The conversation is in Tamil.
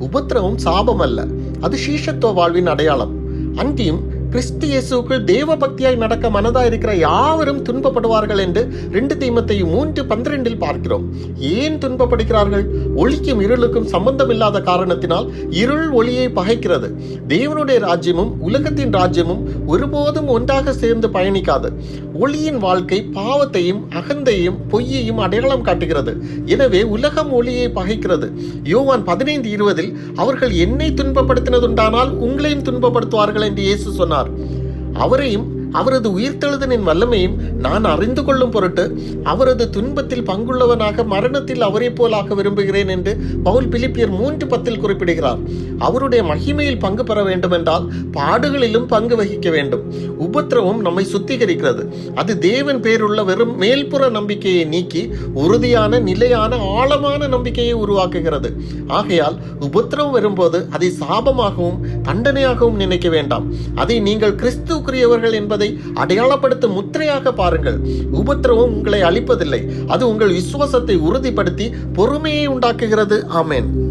உபத்திரவம் சாபம் அல்ல அது சீஷத்துவ வாழ்வின் அடையாளம். அன்றியும் கிறிஸ்து இயேசுக்குள் தேவ பக்தியாய் நடக்க மனதா இருக்கிற யாவரும் துன்பப்படுவார்கள் என்று ரெண்டு தீமத்தையும் மூன்று பன்னிரெண்டில் பார்க்கிறோம். ஏன் துன்பப்படுகிறார்கள்? ஒளிக்கும் இருளுக்கும் சம்பந்தம் இல்லாத காரணத்தினால் இருள் ஒளியை பகைக்கிறது. தேவனுடைய ராஜ்யமும் உலகத்தின் ராஜ்யமும் ஒருபோதும் ஒன்றாக சேர்ந்து பயணிக்காது. ஒளியின் வாழ்க்கை பாவத்தையும் அகந்தையும் பொய்யையும் அடையாளம் காட்டுகிறது. எனவே உலகம் ஒளியை பகைக்கிறது. யோவான் பதினைந்து இருபதில் அவர்கள் என்னை துன்பப்படுத்தினதுண்டானால் உங்களையும் துன்பப்படுத்துவார்கள் என்று இயேசு சொன்னார். அவரையும் அவரது உயிர்த்தெழுதலின் வல்லமையும் நான் அறிந்து கொள்ளும் பொருட்டு அவரது துன்பத்தில் பங்குள்ளவனாக மரணத்தில் அவரை போலாக விரும்புகிறேன் என்று பவுல் பிலிப்பியர் மூன்று பத்தில் குறிப்பிடுகிறார். அவருடைய மகிமையில் பங்கு பெற வேண்டுமென்றால் பாடுகளிலும் பங்கு வகிக்க வேண்டும். உபத்திரவம் நம்மை சுத்திகரிக்கிறது. அது தேவன் பேருள்ள வெறும் மேல்புற நம்பிக்கையை நீக்கி உறுதியான நிலையான ஆழமான நம்பிக்கையை உருவாக்குகிறது. ஆகையால் உபத்திரவம் வரும்போது அதை சாபமாகவும் தண்டனையாகவும் நினைக்க வேண்டாம். அதை நீங்கள் கிறிஸ்துக்குரியவர்கள் என்பதை அடையாளப்படுத்த முத்திரையாக பாருங்கள். உபத்திரவம் உங்களை அழிப்பதில்லை. அது உங்கள் விசுவாசத்தை உறுதிப்படுத்தி பொறுமையை உண்டாக்குகிறது. ஆமேன்.